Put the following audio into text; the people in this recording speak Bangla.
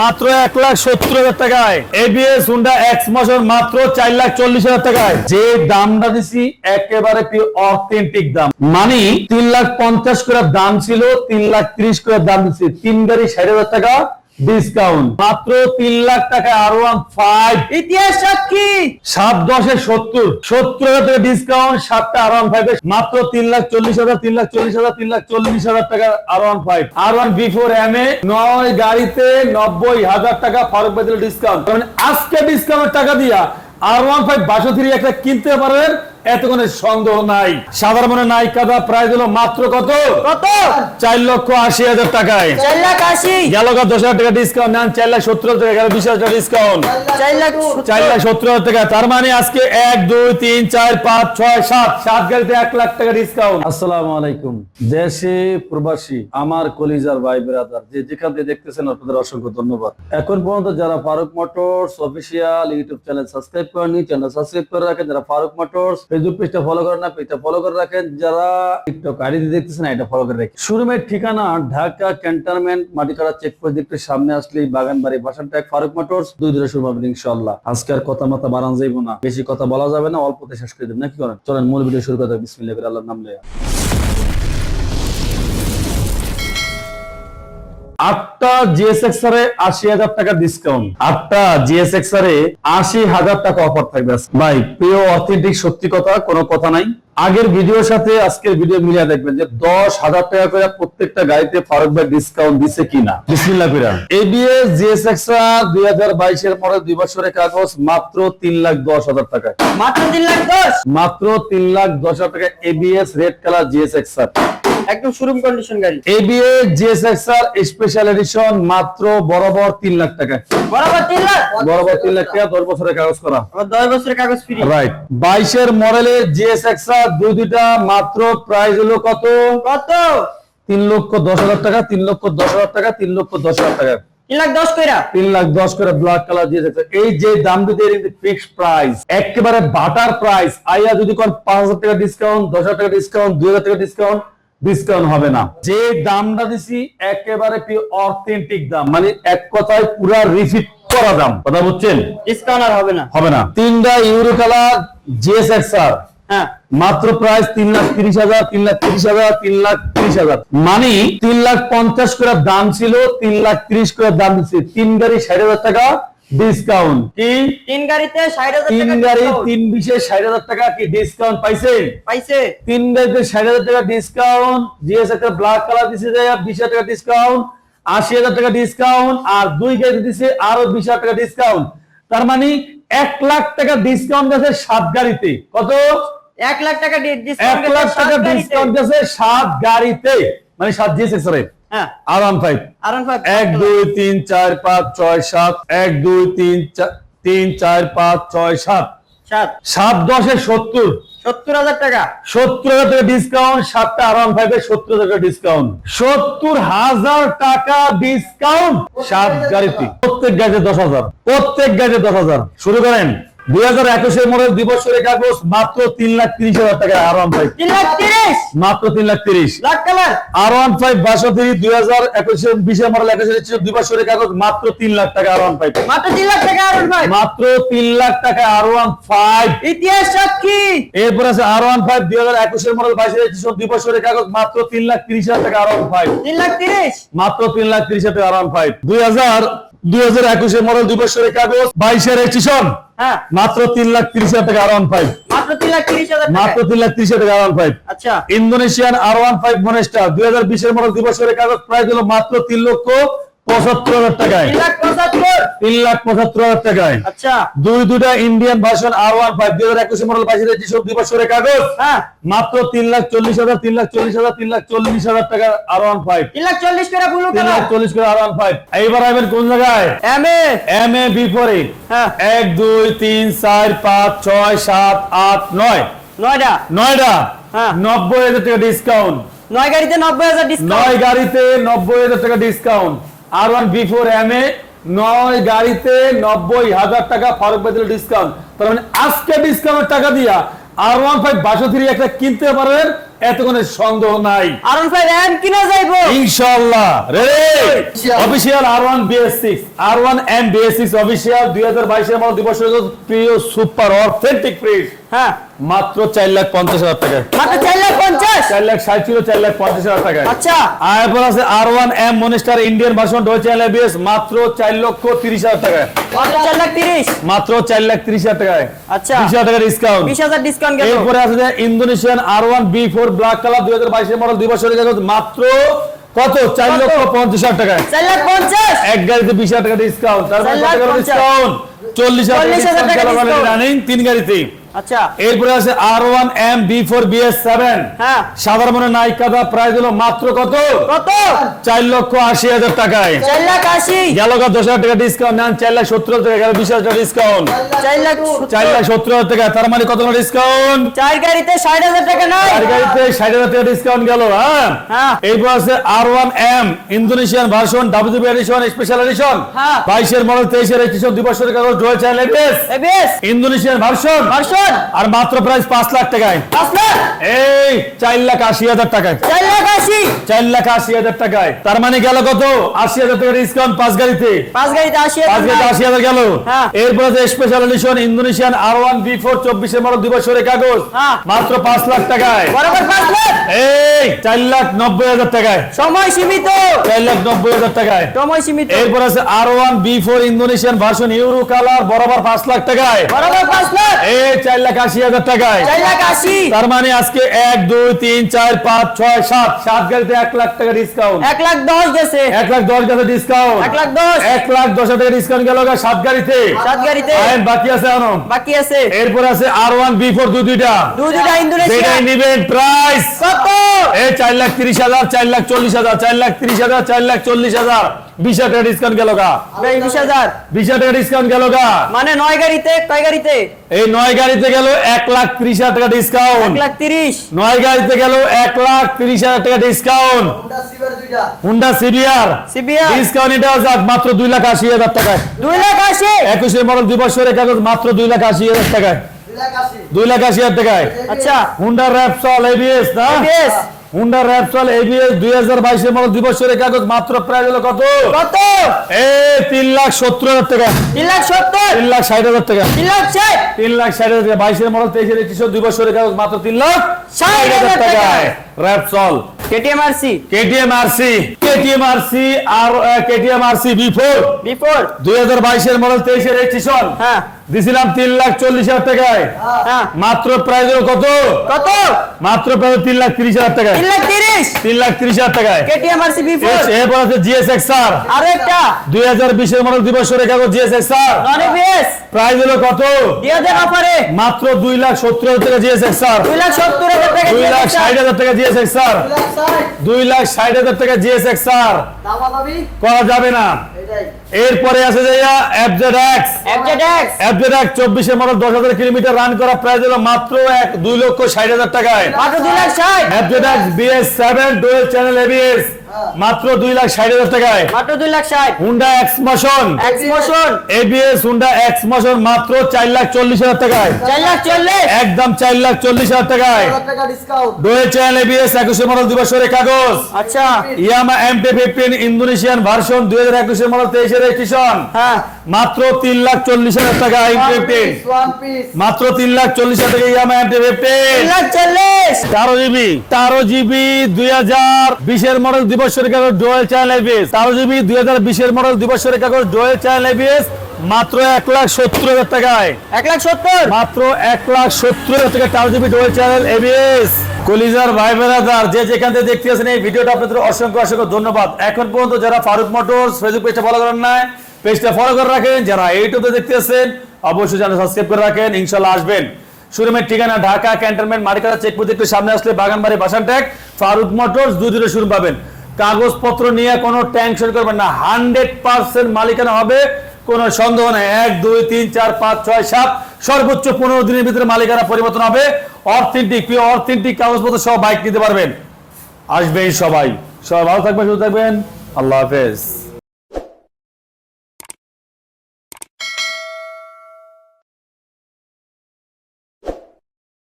মাত্র এক লাখ সত্তর হাজার টাকায়। এবিএস হুন্ডা এক্স মশন মাত্র চার লাখ চল্লিশ হাজার টাকায়। যে দামটা দিছি, একেবারে অথেন্টিক দাম। মানে তিন লাখ পঞ্চাশ করে দাম ছিল, তিন লাখ ত্রিশ করে দাম দিচ্ছি তিন গাড়ি ষাট হাজার টাকা ডিসকাউন্ট মাত্র তিন লাখ টাকা আর ওয়ান ফাইভ ইতিহাস সাক্ষী। সাত দশে সত্তর। সত্তর হাজার টাকা ডিসকাউন্ট সাতটা আর ওয়ান ফাইভ মাত্র তিন লাখ চল্লিশ হাজার তিন লাখ চল্লিশ হাজার তিন লাখ চল্লিশ হাজার টাকা R one five R one before M এ নয় গাড়িতে নব্বই হাজার টাকা ফারুক বাজার ডিসকাউন্ট মানে আজকে ডিসকাউন্টের টাকা দিয়া আর ওয়ান ফাইভ বাসো থ্রি একটা কিনতে পারবেন এত কোনো সন্দেহ নাই। সাধারণ নাই কাদা প্রাইস হলো মাত্র কত? কত? চার লক্ষ আশি হাজার টাকায়। চার লাখ আশি। গেল দশ হাজার টাকা ডিসকাউন্ট নেন চার লাখ সত্তর হাজার টাকা গেল বিশ হাজার টাকা ডিসকাউন্ট চার লাখ সত্তর। হাজার টাকা। তার মানে আজকে এক দুই তিন চার পাঁচ ছয় সাত। সাত গাড়িতে এক লাখ টাকা ডিসকাউন্ট আসসালামু আলাইকুম। দেশে প্রবাসী আমার কলিজার ভাই ব্রাদার যে যেখান থেকে দেখতেছেন আপনাদের অসংখ্য ধন্যবাদ। এখন পর্যন্ত যারা Farooq motors official YouTube channel subscribe করেনি চ্যানেল সাবস্ক্রাইব করে রাখেন। যারা ফারুক মোটরস ফেসবুক পেজটা ফলো করেন না পেজটা ফলো করে রাখেন। যারা টিকটক আইডি দেখতেছেন, এটা ফলো করে রাখেন। শোরুমের ঠিকানা, ঢাকা ক্যান্টনমেন্ট মাটিকাড়া চেকপোস্ট দেখতে সামনে আসলেই বাগানবাড়ি বাসার ট্যাগ ফারুক মোটরস, দুই দূরে শুরু হবে ইনশাল্লাহ আজকে আর কথা মাথা বাড়ান যাইব না। বেশি কথা বলা যাবে না, অল্পতে শেষ করে দেবেন নাকি করেন? চলেন, মূল ভিডিও শুরু করতে বিসমিল্লাহ করে আল্লাহর নাম লইয়া। আটটা জিএসএক্স এ আশি হাজার টাকা ডিসকাউন্ট আটটা জিএসএক্স এ আশি হাজার টাকা অফার থাকবে ভাই প্রিয় অথেন্টিক সত্যি কথা কোনো কথা নাই। আগের ভিডিওর সাথে আজকের ভিডিও মিলিয়ে দেখবেন যে দশ হাজার টাকা করে প্রত্যেকটা গাড়িতে ফারুক ভাই ডিসকাউন্ট দিছে কিনা। বিসমিল্লাহ কইরা। এবিএস জিএসএক্স দুই হাজার বাইশের পরে দুই বছরের কাগজ মাত্র তিন লাখ দশ হাজার টাকা। মাত্র তিন লাখ দশ? মাত্র তিন লাখ দশ হাজার টাকা এবিএস রেড কালার জিএসএক্স একদম শোরুম কন্ডিশন গাড়ি। এবিএস জিএসএক্স স্পেশাল এডিশন মাত্র বরাবর তিন লাখ টাকা বরাবর তিন লাখ? বরাবর তিন লাখ টাকা দশ বছরের কাগজ করা। আমার দশ বছরের কাগজ ফ্রি রাইট বাইশের মডেলে জিএসএক্স দুই দুইটা মাত্র প্রাইস হলো কত? কত? তিন লক্ষ দশ হাজার টাকা তিন লক্ষ দশ হাজার টাকা তিন লক্ষ দশ হাজার টাকা। এই যে দাম দিতে ফিক্স প্রাইস একেবারে বাটার প্রাইস আইয়া যদি কোন পাঁচ হাজার টাকা ডিসকাউন্ট দশ হাজার টাকা ডিসকাউন্ট দুই হাজার টাকা ডিসকাউন্ট ডিসকাউন্ট হবে না। যে দামটা দিছি একেবারে অথেন্টিক দাম মানে এক কথায় পুরা রিফিট করা দাম। কথা বুঝছেন? ডিসকাউন্ট আর হবে না। হবে না। তিনটা ইউরো কালার জিএসএক্স আর হ্যাঁ। মাত্র প্রাইস তিন লাখ তিরিশ হাজার তিন লাখ তিরিশ হাজার তিন লাখ তিরিশ হাজার। মানে তিন লাখ পঞ্চাশ করে দাম ছিল তিন লাখ তিরিশ করে দাম দিচ্ছে। তিন গাড়ি ষাট হাজার টাকা ডিসকাউন্ট কি? তিন গাড়িতে ষাট হাজার তিন গাড়ি তিন বিশে ষাট হাজার টাকা কি ডিসকাউন্ট পাইছেন? পাইছে। তিন গাড়িতে ষাট হাজার টাকা ডিসকাউন্ট জিএস একটা ব্ল্যাক কালার দিছে যে বিশ টাকা ডিসকাউন্ট আশি হাজার টাকা ডিসকাউন্ট আর দুই গাড়ি দিছে আরও বিশ হাজার টাকা ডিসকাউন্ট তার মানে এক লাখ টাকা ডিসকাউন্ট গেছে সাত গাড়িতে। কত? এক লাখ টাকা এক ডিসকাউন্ট লাখ টাকা ডিসকাউন্ট গেছে সাত গাড়িতে। মানে সাত জিএস এর হ্যাঁ। আর ফাইভ আর ফাইভ এক দুই তিন চার পাঁচ ছয় সাত। এক দুই তিন তিন চার পাঁচ ছয় সাত। সাত। সাত দশে সত্তর। সত্তর হাজার টাকা। সত্তর হাজার টাকা ডিসকাউন্ট সাতটা আর ওয়ান ফাইভে সত্তর হাজার টাকা ডিসকাউন্ট সত্তর হাজার টাকা ডিসকাউন্ট সাত গাড়িতে প্রত্যেক গাড়িতে দশ হাজার। প্রত্যেক গাড়িতে দশ হাজার। শুরু করেন। দুই হাজার একুশের মডেল দুই বছরের কাগজ মাত্র তিন লাখ তিরিশ হাজার টাকা আর ওয়ান ফাইভ তিন লাখ তিরিশ? মাত্র তিন লাখ তিরিশ। আর ওয়ান ফাইভ বাষট্টি দুই হাজার একুশের বিশের মডেল একুশের দুই বছরের কাগজ মাত্র তিন লাখ টাকা আর ওয়ান ফাইভ মাত্র তিন লাখ টাকা আর ফাইভ মাত্র তিন লাখ টাকা আর ওয়ান ফাইভ ইতিহাস সাক্ষী এরপর আছে আর ওয়ান ফাইভ দুই হাজার একুশের মডেল বাইশের এডিশন দুই বছরের কাগজ মাত্র তিন লাখ তিরিশ হাজার টাকা আর ওয়ান ফাইভ তিন লাখ তিরিশ? মাত্র তিন লাখ তিরিশ হাজার টাকা আর ওয়ান ফাইভ দুই হাজার দুই হাজার একুশের মডেল দুই বছরের কাগজ বাইশের এডিশন হ্যাঁ। মাত্র তিন লাখ তিরিশ হাজার টাকা আর ওয়ান ফাইভ মাত্র তিন লাখ তিরিশ হাজার মাত্র তিন লাখ তিরিশ হাজার টাকা আর ওয়ান ফাইভ আচ্ছা। Indonesian R one five monster দুই হাজার বিশের মডেল দিবসের কাগজ প্রায় দিল মাত্র তিন লক্ষ পঁচাত্তর হাজার টাকায়। তিন লাখ পঁচাত্তর। তিন লাখ পঁচাত্তর হাজার টাকায়। আচ্ছা। দুই দুটা Indian version R one five দুই হাজার একুশে মডেল বাইশের যেসব দুই বছরের কাগজ। মাত্র তিন লাখ চল্লিশ হাজার তিন লাখ চল্লিশ হাজার তিন লাখ চল্লিশ হাজার টাকা আর ওয়ান ফাইভ তিন লাখ চল্লিশ করে ব্লু তিন লাখ চল্লিশ করে আর ওয়ান ফাইভ এইবার আইবেন কোন জায়গায়? M A M A B four এক দুই তিন চার পাঁচ ছয় সাত আট নয়। নয়টা নয়টা হ্যাঁ। নব্বই হাজার টাকা ডিসকাউন্ট নয় গাড়িতে নব্বই হাজার ডিসকাউন্ট নয় গাড়িতে নব্বই হাজার টাকা discount R one B four M এ নয় গাড়িতে নব্বই হাজার টাকা ফারুক ডিসকাউন্ট তার মানে আজকে ডিসকাউন্টের টাকা দিয়া আর ওয়ান ফাইভ একটা কিনতে পারবেন এত কোনো সন্দেহ নাই। আর ফাইভ এম কিনা যাইবো? ইনশাআল্লাহ। রে official R one BS six R one M BS six official দুই হাজার বাইশের মডেল দুই প্রিয় সুপার অথেন্টিক হ্যাঁ। মাত্র চার লাখ পঞ্চাশ হাজার টাকা। মাত্র চার লাখ পঞ্চাশ? লাখ ছিল লাখ হাজার টাকা। আচ্ছা। এরপর আছে R one monster Indian version ডোয়েচ এলবিএস মাত্র লক্ষ হাজার টাকা লাখ হাজার আচ্ছা। হাজার টাকা ডিসকাউন্ট হাজার ডিসকাউন্ট গেল। এরপরে আছে যে ইন্দোনেশিয়ান ব্ল্যাক কালার মডেল দুই বছরের মাত্র কত? চার? লক্ষ পঞ্চাশ হাজার পঞ্চাশ? এক গাড়িতে বিশ হাজার টাকা ডিসকাউন্ট মানে টাকা। ডিসকাউন্ট চল্লিশ হাজার টাকা রানিং তিন গাড়িতে আচ্ছা। এরপরে আছে R one M B four BS seven সাধারণ নায়িকা প্রাইস হলো মাত্র কত? কত? চার লক্ষ আশি হাজার টাকায়। চার লাখ আশি। গেল দশ হাজার টাকা ডিসকাউন্ট নেন চার লাখ সত্তর হাজার টাকা বিশ হাজার টাকা ডিসকাউন্ট চার লাখ সত্তর। হাজার টাকা তার মানে কত ডিসকাউন্ট চার গাড়িতে ষাট হাজার টাকা নাই চার গাড়িতে ষাট হাজার টাকা ডিসকাউন্ট গেল হ্যাঁ। এরপর আছে R one M Indonesian version WB edition special edition. বাইশের মডেল তেইশের এডিশন দুই বছরের কাগজ রয়েছে ইন্দোনেশিয়ান ভার্সন ভার্সন আর মাত্র প্রাইস পাঁচ লাখ টাকায়। এই চার লাখ আশি হাজার টাকায়। চার লাখ আশি? চার লাখ আশি হাজার টাকায়। তার মানে গেল কত? আশি হাজার টাকা ডিসকাউন্ট পাঁচ গাড়িতে। পাঁচ গাড়িতে আশি পাঁচ গাড়িতে আশি হাজার গেল। এরপরে যে special edition Indonesian R one B four চব্বিশের মডেল দুই বছরের কাগজ। হ্যাঁ। মাত্র পাঁচ লাখ টাকায়। বরাবর পাঁচ লাখ? এই চার লাখ নব্বই হাজার টাকায়। সময় সীমিত। চার লাখ নব্বই হাজার টাকায়। সময় সীমিত। এরপর আছে R one B four Indonesian version euro colour বরাবর পাঁচ লাখ টাকায়। বরাবর পাঁচ লাখ। এই চার লাখ আশি হাজার টাকায়। চার লাখ আশি। তার মানে আজকে এক দুই তিন চার পাঁচ ছয় সাত। সাত গাড়িতে এক লাখ টাকা ডিসকাউন্ট এক লাখ দশ গেছে। এক লাখ দশ গাড়ি ডিসকাউন্ট এক লাখ দশ। এক লাখ দশ হাজার টাকা ডিসকাউন্ট গেল সাত গাড়িতে। সাত গাড়িতে। বাকি আছে আনো বাকি আছে। এরপর আছে আর ওয়ান বি ফোর দুই দুইটা। দুই দুটা ইন্দোনেশিয়া। নিবেন প্রাইস কত? এই চার লাখ তিরিশ হাজার চার লাখ চল্লিশ হাজার চার লাখ তিরিশ হাজার চার লাখ চল্লিশ হাজার। বিশ হাজার টাকা ডিসকাউন্ট গেল গা। বিশ হাজার? বিশ হাজার টাকা ডিসকাউন্ট গেল গা। মানে নয় গাড়িতে? কয় গাড়িতে? এই নয় গাড়িতে গেল লাখ হাজার টাকা ডিসকাউন্ট। লাখ নয় গাড়িতে গেল লাখ হাজার টাকা discount. Honda CBR CBR discount এটা যাক মাত্র দুই লাখ আশি হাজার টাকায়। দুই লাখ আশি? একুশের মডেল দুই বছরের কাগজ মাত্র দুই লাখ আশি হাজার টাকায়। দুই লাখ আশি। হাজার টাকায়। আচ্ছা। হুন্ডা র্যাপসল এবিএস না? ABS হুন্ডা র্যাপসল এবিএস দুই হাজার বাইশের মতো দুই বছরের কাগজ মাত্র প্রায় হলো কত? কত? এ তিন লাখ সত্তর হাজার টাকা। তিন লাখ সত্তর? তিন লাখ ষাট হাজার টাকা। তিন লাখ ষাট? তিন লাখ ষাট হাজার টাকা। বাইশের মডেল তেইশের একত্রিশ দুই বছরের কাগজ মাত্র তিন লাখ ষাট হাজার টাকায় Repsol KTM R C. KTM RC KTM RC আর কেটিএম আরসি মডেল হ্যাঁ। দিছিলাম লাখ চল্লিশ হাজার টাকায়। হ্যাঁ। মাত্র প্রাইস কত? কত? মাত্র লাখ তিরিশ হাজার টাকায়। লাখ তিরিশ? তিন লাখ তিরিশ হাজার টাকায়। কেটিএম এরপর আছে আর। একটা। দুই হাজার বিশের মডেল দুই বছরের কাগজ GSX R. Non ABS price হলো কত? দুই হাজার অফারে। মাত্র দুই লাখ সত্তর হাজার টাকা জিএসএক্স আর। দুই লাখ সত্তর হাজার টাকা দুই লাখ দিচ্ছেন। ষাট হাজার টাকা জিএসএক্স দুই লাখ ষাট। হাজার টাকা জিএসএক্স আর করা যাবে না। এরপরে আছে যাইয়া এফজেড এক্স এফজেড এক্স চব্বিশের মডেল দশ হাজার কিলোমিটার রান করা প্রাইস হলো মাত্র এক দুই লক্ষ ষাট হাজার টাকায়। মাত্র দুই লাখ ষাট? FZ BS seven dual channel ABS মাত্র দুই লাখ ষাট হাজার টাকায়। মাত্র দুই লাখ ষাট। Honda X motion X motion ABS Honda X motion মাত্র চার লাখ চল্লিশ হাজার টাকায়। চার লাখ চল্লিশ। একদম চার লাখ চল্লিশ হাজার টাকায়। চ্যানেল এবিএস একুশের মডেল দুই বছরের কাগজ। আচ্ছা। Yamaha MT fifteen Indonesian version দুই হাজার একুশের মডেল তেইশের রেজিস্ট্রেশন হ্যাঁ। মাত্র তিন লাখ চল্লিশ হাজার টাকা এম ফিফটিন মাত্র তিন লাখ চল্লিশ হাজার টাকা ইয়ামা এমটি ফিফটিন তেরো জিবি তেরো জিবি দুই হাজার বিশের মডেল কাগজ ডোয়েল চ্যানেল এবিএস তেরো জিবি দুই হাজার বিশের মডেল কাগজ ডোয়েল চ্যানেল এবিএস মাত্র এক লাখ সত্তর হাজার টাকায়। এক লাখ সত্তর? মাত্র এক লাখ সত্তর হাজার টাকা জিবি ডোয়েল চ্যানেল এবিএস কলিজার ভাই বেড়াদার যে যেখান থেকে দেখতে আছেন এই ভিডিওটা আপনাদের অসংখ্য অসংখ্য ধন্যবাদ। এখন পর্যন্ত যারা ফারুক মোটরস ফেসবুক পেজটা ফলো করেন না পেজটা ফলো করে রাখেন। যারা ইউটিউবে দেখতে আছেন অবশ্যই চ্যানেল সাবস্ক্রাইব করে রাখেন ইনশাল্লাহ আসবেন। শোরুমের ঠিকানা ঢাকা ক্যান্টনমেন্ট মার্কেট চেকপোস্ট একটু সামনে আসলে বাগানবাড়ি বাসান ট্যাগ ফারুক মোটরস দুই দূরে শোরুম পাবেন। কাগজপত্র নিয়ে কোনো টেনশন করবেন না। হান্ড্রেড পার্সেন্ট মালিকানা হবে, কোনো সন্দেহ নেই। এক, দুই, তিন, চার, পাঁচ, ছয়, সাত, সর্বোচ্চ পনেরো দিনের ভিতরে মালিকানা পরিবর্তন হবে। অর্থেন্টিক পিও অথেন্টিক কাগজপত্র সহ বাইক নিতে পারবেন। আসবেন সবাই। সবাই ভালো থাকবেন, সুস্থ থাকবেন। আল্লাহ হাফেজ।